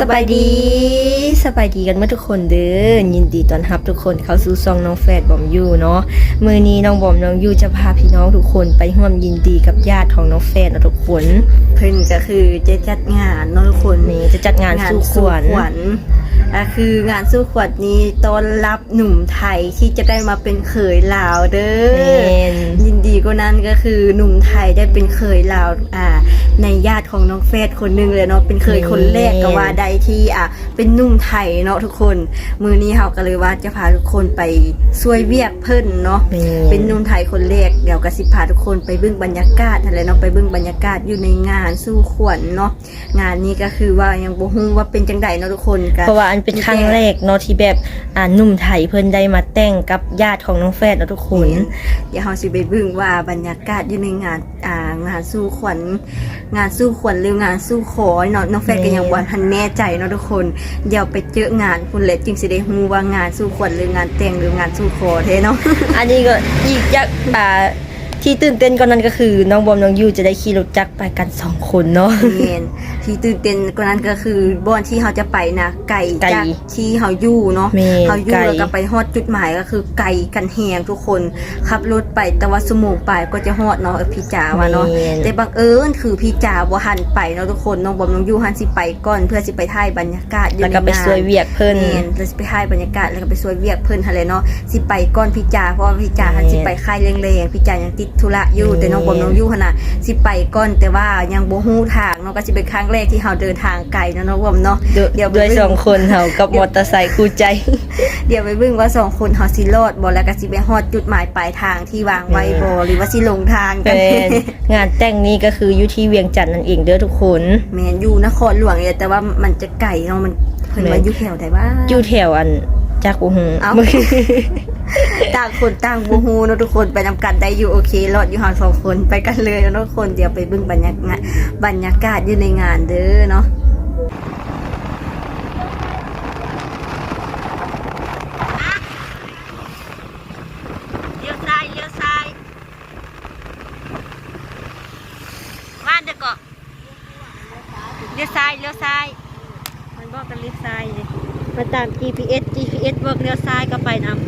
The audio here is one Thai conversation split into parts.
สบายดีสบายดีกันเมื่อทุกคนเด้อยินดีต้อนรับทุกคนเข้าสู่ซองน้องแฟดบอมยูเนาะมือนี้น้องบอมน้องยูจะพาพี่น้องทุกคนไปร่วมยินดีกับญาติของน้องแฟดนะทุกคนเพิ่นก็คือจะจัดงานเนาะทุกคนนี่จะจัดงานสู่ขวัญขวัญอะ คืองานสู้ขวัญนี้ต้อนรับหนุ่มไทยที่จะได้มาเป็นเขยลาวเด้แมอนยินดีก็นั้นก็คือหนุ่มไทยได้เป็นเขยลาวอ่าในญาติของน้องเฟสคนหนึงเลยเนาะเป็นเขยคนแรกก็ว่าได้ที่อะเป็นหนุ่มไทยเนาะทุกคน มือนี้เฮาก็เลยว่าจะพาทุกคนไปช่วยเวียกเพิ่นเนาะเป็นหนุ่มไทยคนแรกเดี๋ยวกระสิพาทุกคนไปเบื้องบรรยากาศอะไรเนาะไปเบื้องบรรยากาศอยู่ในงานสู้ขวัญเนาะงานนี้ก็คือว่ายังบ่ฮู้ว่าเป็นจังไดเนาะทุกคนก็เพราะว่าอันเป็นครั้งแรกเนาะที่แบบอ่าหนุ่มไทยเพิ่นได้มาแต่งกับญาติของน้องแฟดเนาะทุกคน เดี๋ยวเฮาสิไปเบิ่งว่าบรรยากาศอยู่ในงานอ่างานสู้ขวัญงานสู้ขวัญหรืองานสู้ขอเนาะน้องแฟนก็ยังบ่ทันแน่ใจเนาะทุกคน เดี๋ยวไปเจองานพุ่นแหละจึงสิได้ฮู้ว่างานสู้ขวัญหรืองานแต่งหรืองานสู้ขอแท้เนาะอันนี้ก็อีกอยากอ่าที่ตื่นเต้นกว่านั้นก็คือน้องบอมน้องยูจะได้ขี่รถจักรไปกันสองคนเนาะเมน ที่ตื่นเต้นกว่านั้นก็คือบอนที่เขาจะไปนะไก่ไกลจากที่เขาอยู่เนาะแม่นเขาอยู่ไกล แล้วก็ไปฮอดจุดหมายก็คือไก่กันแหงทุกคนขับรถไปแต่ว่าสมงไปก็จะฮอดเนาะเออพี่จ๋าว่าเนาะ แม่นแต่บังเอิญคือพี่จ๋าบ่หันไปเนาะทุกคนน้องบอมน้องยูหันสิไปก่อนเพื่อสิไปถ่ายบรรยากาศอยู่แล้วในก็ไปงาน ช่วยเวียกเพิ่น แม่นแล้วสิไปถ่ายบรรยากาศแล้วก็ไปช่วยเวียกเพิ่นหั่นแหละเนาะสิไปก่อนพี่จ๋าเพราะว่าพี่จ๋าหันสิไปค่ายแรงๆพี่จ๋ายังติดธุระอยู่แม่น แต่น้องบอมน้องยูหั่นน่ะสิไปก่อนแต่ว่ายังบ่ฮู้ทางเนาะก็สิเป็นครั้งแรกที่เราเดินทางไกลเนาะน้องบอมเนาะด้วยเดี๋ยวไปด้วยเบิ่สองคนเขากับมอเตอร์ไซค์คู่ใจ เดี๋ยวไปเบิ่งว่าสองคนเฮาสิรอดบ่แล้วก็สิไปฮอดจุดหมายปลายทางที่วางไว้บ่หรือว่าสิหลงทางกัเป็นนงานแต่งนี้ก็คืออยู่ที่เวียงจันทน์นั่นเองเด้อทุกคนแม่นอยู่นครหลวงเลยแต่ว่ามันจะไกลเนาะมันเพิ่นแม่ว่านอยู่แถวใดบ้าอยู่แถวอัน จักอุหงเอ้าต่างคนต่างบูฮูเนาะทุกคนไปนำกันได้อยู่โอเครอดอยู่หานสองคนไปกันเลยเนาะทุกคนเดี๋ยวไปเบิ่งบรรยากาศบรรยากาศอยู่ในงานเด้อเนาะเลี้ยวซ้ายเลี้ยวซ้ายว่านเด้อก็เลี้ยวซ้ายเลี้ยวซ้าย มันบอกกันเลี้ยวซ้ายเลย มาตาม GPS GPS บอกเลี้ยวซ้ายก็ไปนำ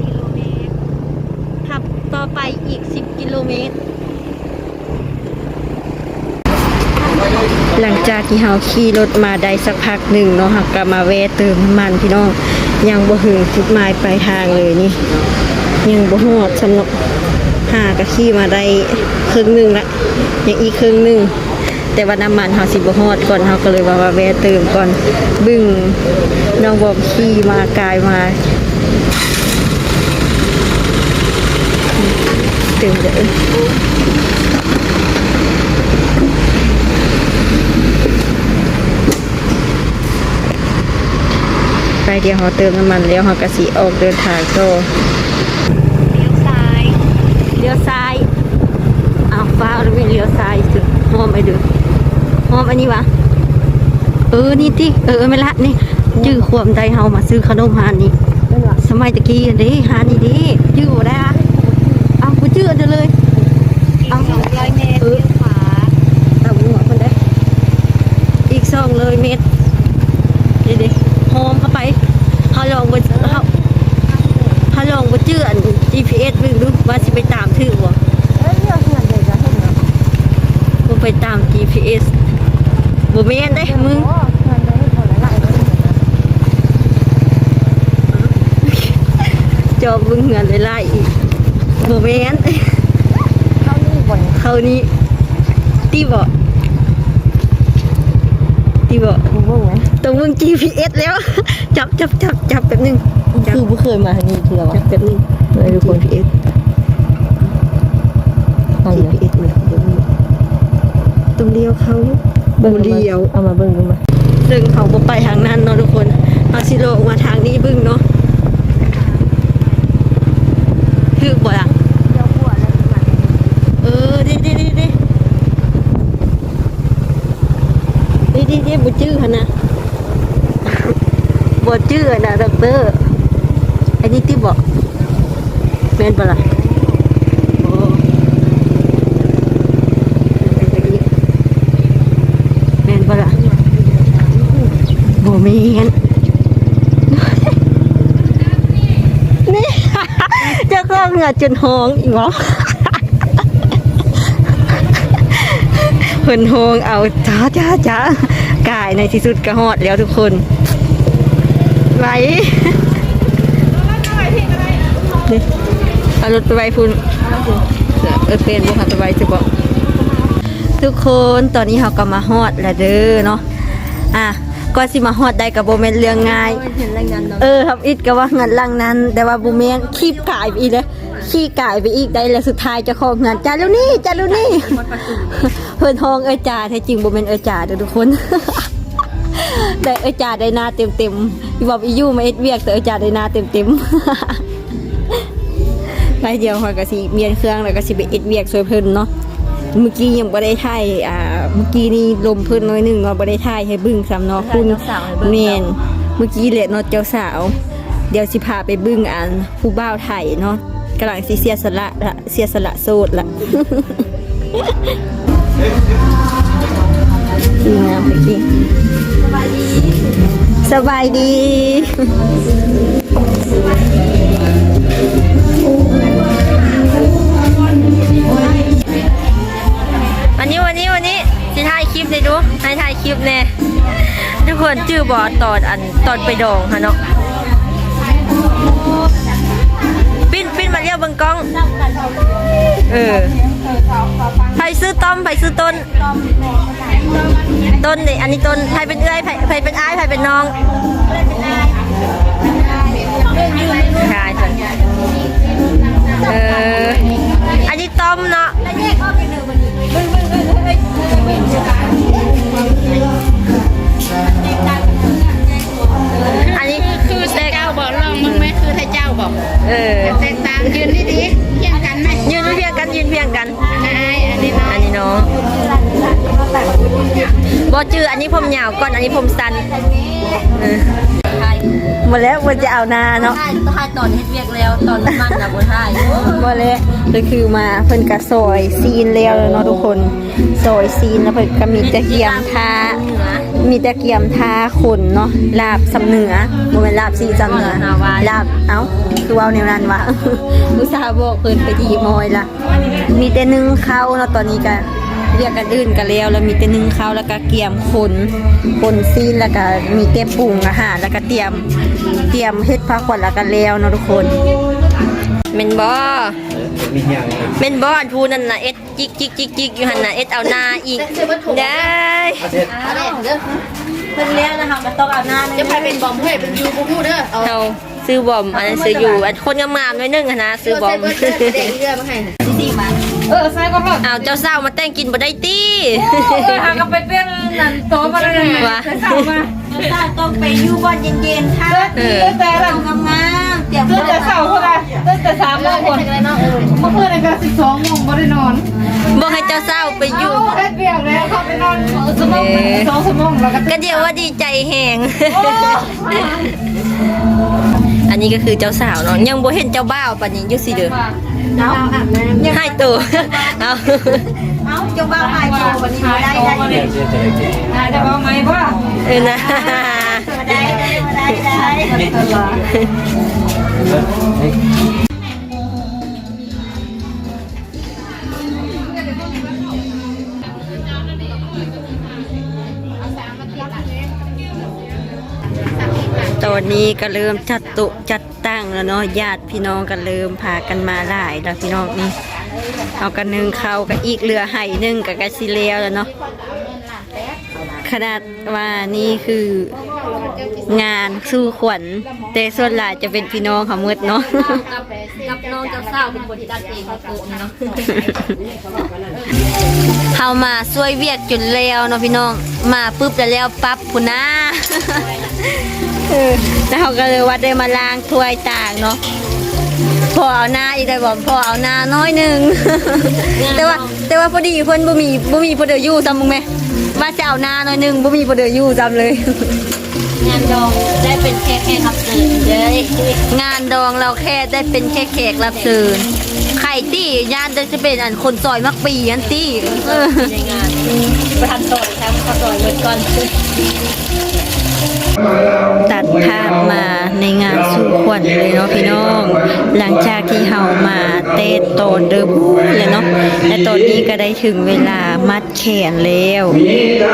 กิโลเมตรขับต่อไปอีก 10 กิโลเมตร หลังจากที่เราขี่รถมาได้สักพักหนึ่งเนาะค่ะก็มาแวะเติมน้ำมันพี่น้อง ยังบ่ถึงจุดหมายปลายทางเลยนี่ ยังบ่ฮอดสำหรับหาก็ขี่มาได้ครึ่งหนึ่งละ ยังอีกครึ่งหนึงแต่ว่าน้ำมันเฮาสิบ่ฮอดก่อนเฮาก็เลยว่ามาแวะเติมก่อนบึ้งน้องบอมขี่มากายมาเต็มเลยไปเดี๋ยวเขาเติมน้ำมันแล้วเขากระสีออกเดินทางโตเลี้ยวซ้ายเลี้ยวซ้ายอ้าว ฟ้าเราไม่เลี้ยวซ้ายสุดหอมไปดูหอมอันนี้วะ เออ นี่ติเออไม่ละนี่จื้อขวมใจเฮามาซื้อขนมหานนี่สมัยตะกี้อันเด้หานี่เด้จื้อบ่ได้อะเอากูจื้ออันเดียวเลย เอาสองร้อยเมตรเลี้ยวขวาตามหัวคนได้อีกสองเลยเมตรเดี๋ยวๆโฮมเข้าไปเขาลองไปเขาเขาลองไปจื้ออัน GPS วิ่งดูว่าสิไปตามถือบ่บ่ ไปตาม GPS บ่แม่นได้มึงจอบมึงเงินไล่ๆอีกบ่แม่นเขานี้ตีบอกตีบอกตรงมึง GPS แล้ว จับจับจับจับแป๊บนึงจับคือบ่เคยมาทางนี้คือว่าจับแป๊บนึงเลยทุกคน GPS เอาเลย GPS เลย ตรงเดียวเขาเบิ่งเดียวเอามาเบิ่งดูมาซึ่งเขาบ่ไปทางนั้นเนาะทุกคนเอาสิโลออกมาทางนี้บึ้งเนาะคือบ่ล่ะเออดิดิดิดิดิดิดิบ่จื้อหั่นนะบ่จื้อนะดอกเตอร์อันนี้ที่บอกแม่นบ่ล่ะโอ้ มีงั้นนี่ เหงื่อจนหงอีกเหรอเพิ่นโฮงเอาจ้าจ้าจ้ากายในที่สุดก็ฮอดแล้วทุกคนไหวนี่เอารถไปไว้พุ่นเออเป็นบุคคลไปไว้จะบอกทุกคนตอนนี้เราก็มาฮอดแล้วเด้อเนาะอะก็สิมาฮอดได้กับโบเมนเรื่องง่ายเห็นรายงเออครับอิดก็ว่าเงินลังนั้น แต่ว่าโบเมนขี้กายไปอีเลย ขี้กายไปอีกได้แล้วสุดท้ายเจะของเงินจ้าแล้วนี่จ้าแล้วนี่เพิ่นทองเออจ่าแท้จริงบูเมนเออจ่าเด้อทุกคนแต่เออจ่าได้หน้าเต็มเต็มๆพี่บอกอียู่มาเอ็ดเวียกแต่เออจ่าได้หน้าเต็มเต็มๆไปเดียวคอยก็สิเมียนเครื่องแล้วก็สิไปเอ็ดเวียกช่วยเพิ่นเนาะเมื่อกี้ยังบ่ได้ถ่ายอ่าเมื่อกี้นี่ลมเพิ่นน้อยหนึงเนาะบ่ได้ถ่ายให้เบึ้งซ้ำเนาะคุณเมนเมื่อกี้เลยเนาะเจ้าสาว เดี๋ยวสิพาไปบึ้งอันผู้บ่าวไทยเนาะ กำลังเสียสละละเสียสละโสดละดีงามจริงสบายดีวันนี้วันนี้วันนี้สิถ่ายคลิปเลยดูให้ถ่ายคลิปแน่ทุกคนจื้อบอตอนอันตอนไปดองค่ะเนาะ นปิ้นมาเรียกเบังกล้อง เออไผซื้อต้อมไผซื้อต้น ต้นนี่อันนี้ต้นไผเป็นเอื้อยไผไผเป็นอ้ายไผเป็นน้องใช่ส่วนเออ อันนี้ต้มเนาะ บอกเออแตกต่างยืนดีๆเที่ยงกันไหมยืนเพียงกันยืนเพียงกันนายอันนี้น้ออัยนนี้น้องบอจืออันนี้ผมยาวก่อนอันนี้ผมสั้นเออ หมดแล้วมันจะเอานาเนาะถ่ายถ่ายตอนเฮ็ดเวียกแล้วตอนน้ำมันนะบนถ่ายหมดแล้วก็คือมาเพิ่นกะซอยซีนแล้วเนาะทุกคนซอยซีนแล้วเพิ่นก็มีตะเกียมทามีตะเกียมทาขนเนาะลาบสำเหนือบ่แม่นลาบซีสำเหนือลาบเอ้าคือเอาแนวนั้นวะอุตส่าห์บอกเพิ่นไปที่มอยละมีแต่นึ่งข้าวเนาะตอนนี้ก็ เรียกกันอื่นกันแล้วแล้วมีแต่นึ่งข้าวแล้วก็เกียมขนขนซีนแล้วก็มีแต่ปรุงอาหารแล้วก็เตรียมเตรียมเฮ็ดผักขวัญแล้วก็แล้วเนาะทุกคนเมนบอมีอย่างเมนบออันพูนั่นน่ะเอ็ดจิกจิกจิกจิกอยู่หันน่ะเอ็ดเอาหน้าอีกได้ประเทศเพิ่นแล้วนะคะก็ต้องเอาหน้าจะไปเป็นบอมเฮ้ยเป็นยูบูมูเด้อเอาเอาซื้อบอมอันนั้นซื้ออยู่อันคนงามๆหน่อยนึงอะนะซื้อบอม เบิร์ดเด้อเด็กเรือมาให้เอาเจ้าเศร้ามาแต่งกินบ่ได้ตี้หากับไปเปี้ยนนั่นโตมาเลยว่าเสามาตาต้องไปอยู่บ้านเย็นๆค่ะเออตั้งแต่ละงามๆเตรียมตั้งแต่เสาเท่าไหร่ตั้งแต่สามโมงคนเมื่อคืนในการสิบสองโมงไม่ได้นอนบอกให้เจ้าเศร้าไปอยู่เฮ็ดเบียกแล้วเขาไปนอนสมองสองสมองแล้วก็ก็เดียวว่าดีใจแหงอันนี้ก็คือเจ้าสาวเนาะยังบ่เห็นเจ้าบ่าวปานนี้อยู่สิเด้อ เอาอาบน้ำให้ตัวเอาเอาเจ้ บอกไหมว่าเออนะมาได้ได้มาได้ได้ตอนนี้ก็เริ่มจัดโตุจัดตั้งแล้วเนาะญาติพี่น้องก็เริ่มพากันมาหลายแล้วพี่น้องนี่เอากันหนึ่งเข้ากับอีกเรือไห่หนึ่งกับกระซิเลียวแล้วเนาะขนาดว่านี่คืองานสู้ขวัญแต่ส่วนหลายจะเป็นพี่น้องเขาหมืดเนาะกับกับน้องเจ้าสาวเป็นคนที่ดัดเองเขาโกงเนาะเฮามาช่วยเวียกจนแล้วเนาะพี่น้องมาปุ๊บแล้วแล้วปั๊บพุ่นนะ เออแล้วเขาก็เลยว่าได้มาล้างถ้วยต่างเนาะพอเอาหน้าอีกได้บอกพอเอาหน้าน้อยหนึ่ง แต่ว่าแต่ว่าพอดีเพิ่นบ่มีบ่มีพอเดออยู่ซ้ำมึงไหมว่าจะเอาหน้าน้อยหนึ่งบ่มีพอเดออยู่ซ้ำเลย งานดองได้เป็นแค่แค่รับเชิญเลยงานดองเราแค่ได้เป็นแค่แขกรับเชิญไข่ตี้ญาติจะเป็นอันคนซอยมักปีอันตี้เออในงานประธานซอยครับเขาซอยเงินก่อน ตัดภาพมาในงานสู่ขวัญเลยเนาะพี่น้อง หลังจากที่เฮามาเตะโตนเดิมเลยเนาะและตอนนี้ก็ได้ถึงเวลามัดแขนแล้ว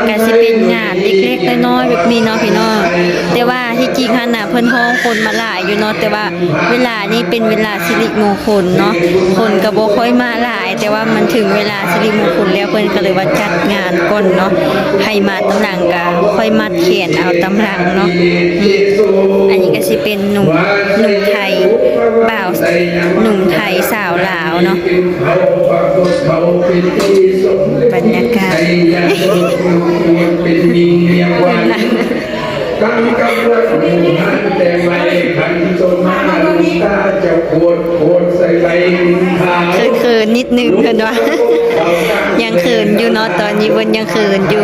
ก็สิเป็นงานเล็กๆน้อยๆแบบนี้เนาะพี่น้องแต่ว่าที่จริงฮะนะเพิ่นฮ้องคนมาหลายอยู่เนาะแต่ว่าเวลานี้เป็นเวลาสิริมงคลเนาะคนก็บ่ค่อยมาหลาย แต่ว่ามันถึงเวลาสิริมงคลแล้วเพิ่นก็เลยว่าจัดงานก่อนเนาะให้มาตำหลังก็ค่อยมัดแขนเอาตำหลังเนาะอันนี้ก็สิเป็นหนุ่มหนุ่มไทยบ่าวหนุ่มไทยสาวลาวเนาะบรรยากาศกว่ากันกำลังหันแต่ไม่ขันจนมาลูกตาจะโคตรโคตรใส่ไหลขาวเขินนิดนึงเพิ่นว่ายังเขินอยู่เนาะตอนนี้เพิ่นยังเขินอยู่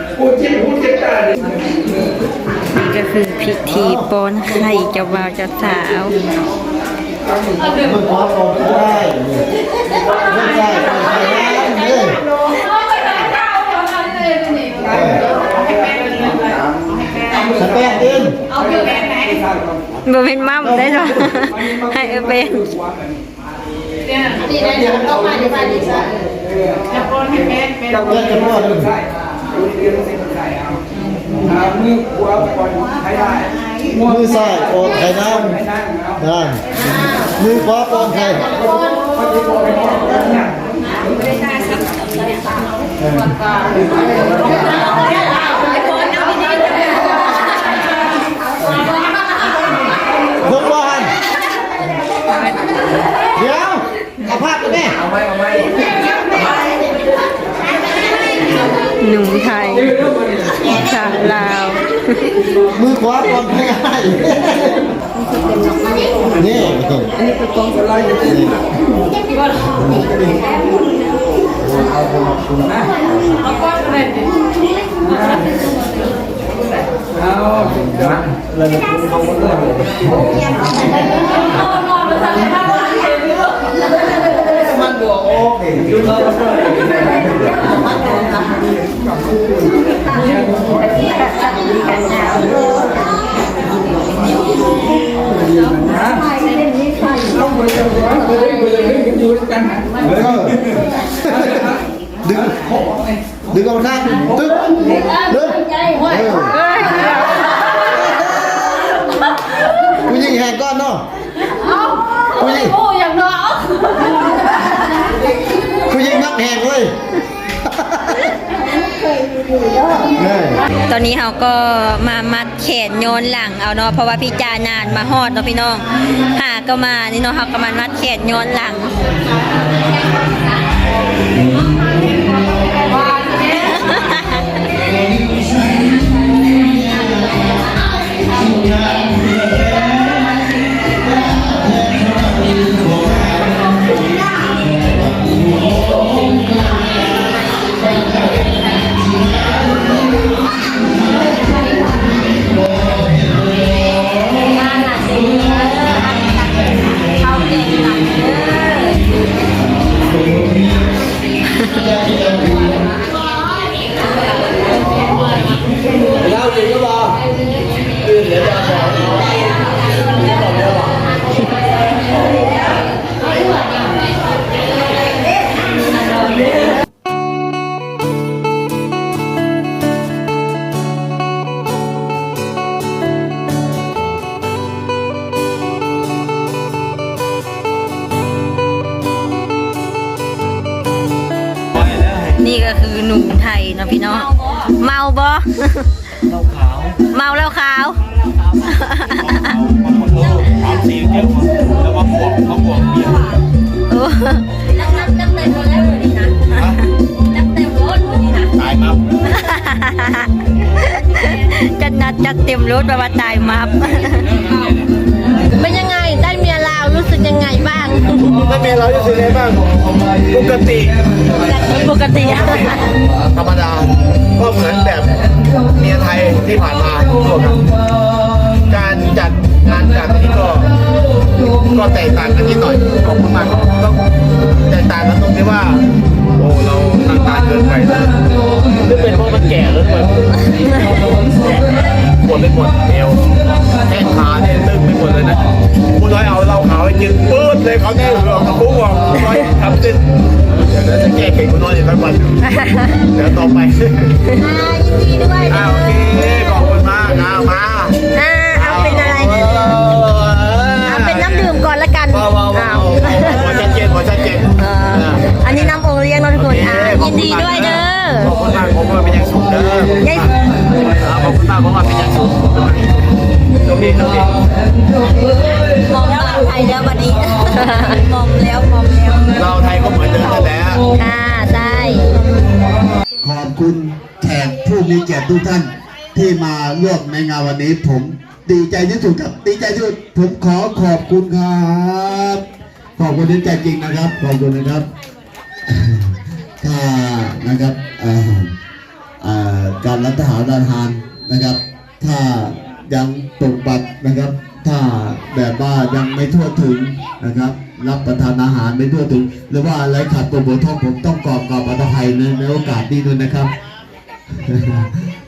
ก็ให้ทุกให้ส่งให้ลูกให้ไว้ผู้ที่ให้ในจิงกาเอาคำพึงก็มีที่กอกก็มีที่กว่าพี่ทำที่ควงผู้คงล้วนจะยิ่งกว่าผู้ตัวนิสัยยิ่งเจ็บมุ่งยอดอันนะผู้เจ็บผู้เจ็บตาเลยนี่ก็คือพิธีป้อนไข่เจ้าบ่าวเจ้าสาวมันพอลงได้ไม่ได้ไม่ได้เลยสแปนดินบ่เป็นมั่มได้จ้ะให้เอาเป็นนี่ได้เดี๋ยวต้องมาที่บ้านดีกว่าแล้วก็ให้แม่แม่เราเล่น กันว่าดึงมือขวาก่อนให้ได้มือซ้ายโอนไข่น้ำนั่นมือขวาโอนไข่พวกบอลเดี๋ยวเอาภาพกันแม่เอาไว้เอาไว้ หนุ่มไทยสาวลาว มือขวาโอนไข่ให้นี่อันนี้เป็นกองสไลด์นี่เอาจังเลยเขาเริ่มมันบวกโอเคอยู่แล้วต้องไปจังหวะไปเลยไปเลยกันอยู่กั นเออดึงดึงเอ ตอนนี้เราก็มามัดแขนโยนหลังเอาเนาะเพราะว่าพี่จานานมาฮอดเนาะพี่น้องหาก็มานี่เนาะเราก็มามัดแขนโยนหลัง สีเขียวแล้วก็บวกก็บวกเบียร์โอ้นับเต็มเลยแล้ววันนี้นะนับเต็มรถวันนี้นะตายมับจะนัดจัดเต็มรถแบบว่าตายมับเป็นยังไงได้เมียลาวรู้สึกยังไงบ้างไม่มีเราจะสื่อไงบ้างปกติปกติธรรมดาก็เหมือนแบบเมียไทยที่ผ่านมาทุกคนครับการจัด งานจัดนี้ก็ก็แตกต่างกันนิดหน่อยขอบคุณมากครับต้องแตกต่างกันตรงที่ว่า โอ้เราต่างตาเกินไปหรือเป็นเพราะมันแก่แล้วด้วยปวดไปหมดเอวแข้งขาเนี่ยตึงไปหมดเลยนะคุณน้อยเอาเหล้าขาวให้กินปื๊ดเลยเขาเนี่ยเหลืองกับปุ๊บบอกคุณน้อยทำสิ้นเดี๋ยวจะแก้เก่งคุณน้อยอีกทั้งวันเดี๋ยวต่อไปยินดีด้วย มว่าเป็นอย่างสูงตรงนี้ตรงนี้มองแล้วไทยแล้ววันนี้ มองแล้วมองแล้วเราไทยก็เหมือนเดิมนั่นแหละค่ะได้ขอบคุณแขกผู้มีเกียรติทุกท่านที่มาร่วมในงานวันนี้ผมดีใจที่สุดครับดีใจที่สุดผมขอขอบคุณครับขอบคุณที่ใจจริงนะครับขอบคุณนะครับถ้านะครับเอ่อเอ่อการรัฐหารอาหารนะครับ ถ้ายังตกบัตรนะครับ ถ้าแบบว่ายังไม่ทั่วถึงนะครับ รับประทานอาหารไม่ทั่วถึง หรือว่าอะไรขาดตัวบกพร่องผมต้องกรอบกรอบอภัยในในโอกาสนี้ด้วยนะครับ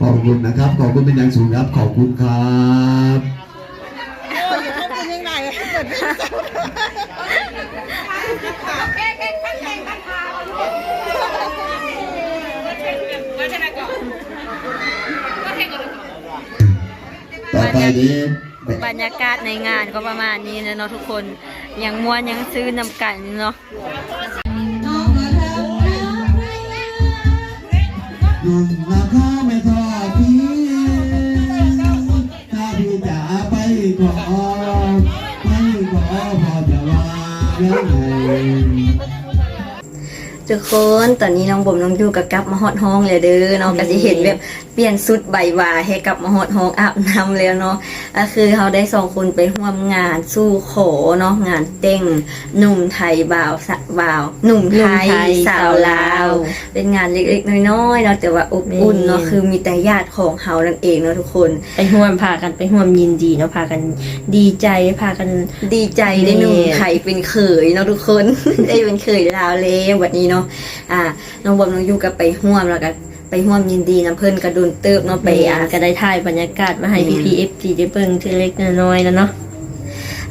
ขอบคุณนะครับ ขอบคุณเป็นอย่างสูงครับ ขอบคุณครับ ต่อไปนี้บรรยากาศในงานก็ประมาณนี้นะเนาะทุกคนยังม้วนยังซื้อนำกันเนาะหนุ่มราคาไม่ทอด ทุกคนตอนนี้น้องบ่มน้องยูกับกลับมาฮอดห้องเลยเด้อเนาะก็สิเห็นแบบเปลี่ยนชุดใบหวาให้กลับมาฮอดห้องอาบน้ำแล้วเนาะก็คือเขาได้สองคนไปร่วมงานสู้โขเนาะงานเต้งหนุ่มไทยบ่าวสะบ่าวหนุ่มไทยสาวลาว เป็นงานเล็กๆน้อยๆเนาะแต่ว่าอบอุ่นเนาะคือมีแต่ญาติของเฮานั่นเองเนาะทุกคนไปห่วมพากันไปห่วมยินดีเนาะพากันดีใจพากันดีใจได้หนุ่มนี่ไทยเป็นเขยเนาะทุกคนได้เป็นเขยลาวแล้ววันนี้เนาะอ่าน้องบอมน้องยูก็ไปห่วมแล้วก็ไปห่วมยินดีน้ำเพิ่นกระดุนเติบเนาะไปไปอ่าอะก็ได้ถ่ายบรรยากาศมาให้อืมพี่พีเอฟซีได้เบิ่งทีเล็กน้อยๆแล้วเนาะ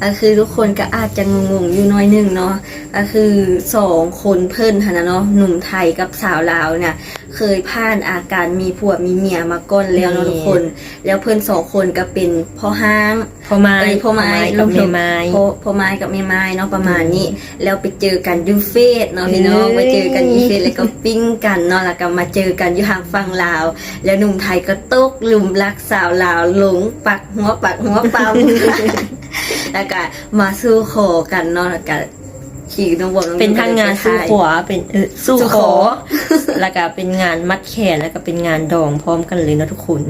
ก็คือทุกคนก็อาจจะงงๆอยู่หน้อยหนึงเนาะก็คือสองคนเพิ่นหันนะเนาะหนุ่มไทยกับสาวลาวเนี่ย เคยผ่านอาการมีผัวมีเมียมาก่อนแล้วเนาะทุกคน แล้วเพิ่นสองคนก็เป็นพ่อห้างพ่อไม้เอ้ยพ่อไม้ลูกเมไม้พ่อพ่อไม้กับแม่ไม้เนาะประมาณนี้ แล้วไปเจอกันอยูเฟสเนาะพี่น้องเอ้ยไปเจอกันอยูเฟสแล้วก็ปิ้งกันเนาะแล้วก็มาเจอกันอยู่ทางฝั่งลาว แล้วหนุ่มไทยก็ตกหลุมรักสาวลาวหลงปักหัวปักหัวปั๊มแล้วก็มาสู้ขอกันเนาะแล้วก็ขี่น้องบอลองเป็นทั้งงานสู้ขวาเป็นเออสู้สู้ขขออ แล้วก็เป็นงานมัดแขนแล้วก็เป็นงานดองพร้อมกันเลยเนาะทุกคน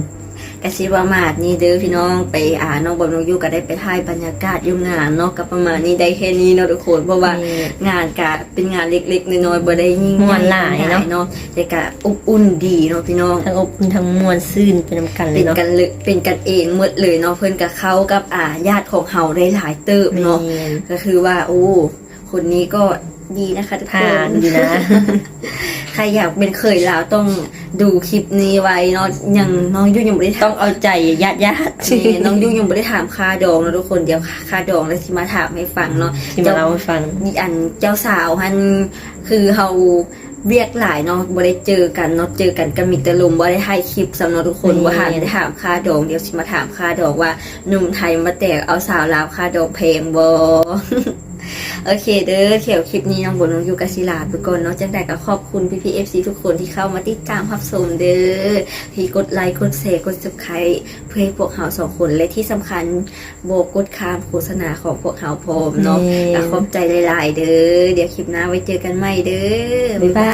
กสิประมาทนี่เด้อพี่น้องไปอ่าน้องบอลน้องยูก็ได้ไปถ่ายบรรยากาศอยู่งานเนาะก็ประมาณนี้ได้แค่นี้เนาะทุกคนเพราะว่านี่งานกะเป็นงานเล็กๆน้อยๆบ่ได้ยิ่งม่วนหลายเนาะเนาะแต่กะอบอุ่นดีเนาะพี่น้องทั้งอบอุ่นทั้งมวลซื่นเป็นนำกันเลเป็ยนเนาะกันเลยเป็นกันเองหมดเลยเนาะเพิ่นกับเขากับอ่าญาติของเฮาได้หลายเติบเนาะแม่นก็คือว่าโอ้คนนี้ก็ ดีนะคะทุกคผ่านนดีนะ ใครอยากเป็นเคยลาวต้องดูคลิปนี้ไว้เนาะยังน้องยุ่ยังไม่ได้ต้ถาอมงเอาใจญาติญาตินี่น้องยุ่ยังไม่ได้ถามค่าดองเนาะทุกคนเดี๋ยวค่าดองแล้วสิมาถามให้ฟังเนาะที่มาเล่าให้ฟังนี่อันเจ้าสาวฮันคือเฮาเวียกหลายเนาะบ่ได้เจอกันเนาะเจอกันก็มีแต่ลมบ่ได้ถ่ายคลิปสำหรับทุกคนนี่ว่าหาได้ถามค่าดองเดี๋ยวสิมาถามค่าดองว่าหนุ่มไทยมาแตกเอาสาวลาวค่าดองแพงบ่ โอเคเด้อเขียวคลิปนี้น้องบนน้องอยู่กับศิลาทุกคนเนาะจังใดก็ขอบคุณพี่พีเอฟซีทุกคนที่เข้ามาติดตามรับชมเด้อที่กดไลค์กดแชร์กด subscribe เพื่อให้พวกเราสองคนและที่สำคัญโบกกดข้ามโฆษณาของพวกเราพร้อมเนาะนี่ก็ขอบใจหลายๆเด้อเดี๋ยวคลิปหน้าไว้เจอกันใหม่เด้อบ๊ายบาย